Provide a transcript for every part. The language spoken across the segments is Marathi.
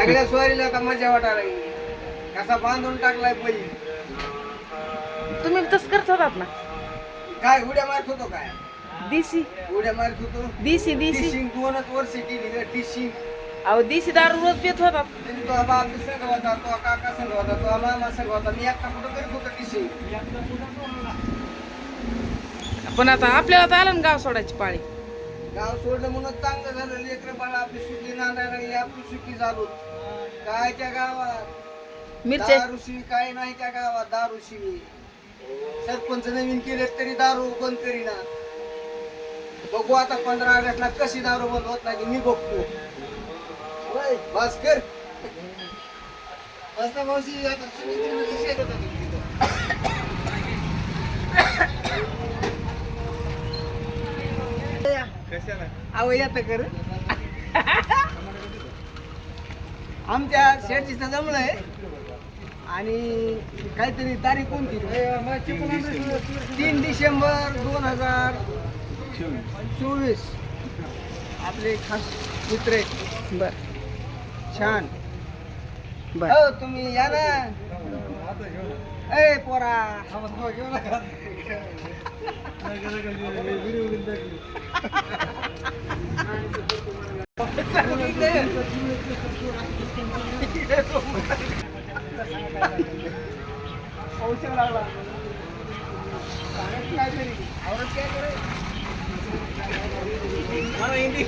सगळ्या स्वारीला आता मजा वाटायला लागली. कसा बांधून टाकलाय पै तुम्ही तसं करत होतात ना? काय उड्या मारत होतो काय? दिसी उड्या मारत होतो? दिसी दिसी टिशिंग दोनच वर्ष केली ग टिशिंग अहो दिसी दारू रोज पित होतात. म्हणजे तो बाप संघ होता तो काका संघ होता तो मामा संघ होता. मी एकटा कुठं करत होतो टिशिंग पण आता आपल्याला तर आलं ना गाव सोडायची पाळी. गाव सोडलं म्हणून चांगलं झालं. लेकर बाळा आपली सुखी नांदायला लागली आपली सुखी झालो. काय त्या गावात? मिरच्या? दारूशी काय नाही त्या गावात दारूशी. सरपंच नवीन केले तरी दारू बंद करीना. बघू आता पंधरा ऑगस्टला कशी दारू बंद होत नाही मी बघतो. होय, भास्कर बस ना मावशी आता तिथं. अहो येतं कर. आमच्या शेतीचं जमलंय आणि काहीतरी तारीख कोणती? तीन डिसेंबर दोन हजार चोवीस. आपले खास मित्र आहेत. बर. छान. बर. हो तुम्ही या ना. ए पोरा. औषध लागला सांगायचं काहीतरी औरत काय करे मला हिंदी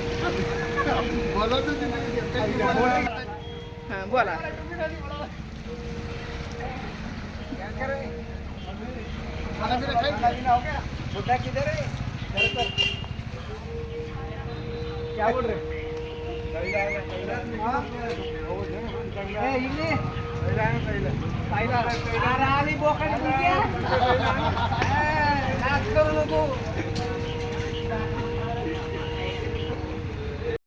हा बोला खाना पीना खाई छोटा किधर है क्या बोल. रहे बोकाडी करू नको.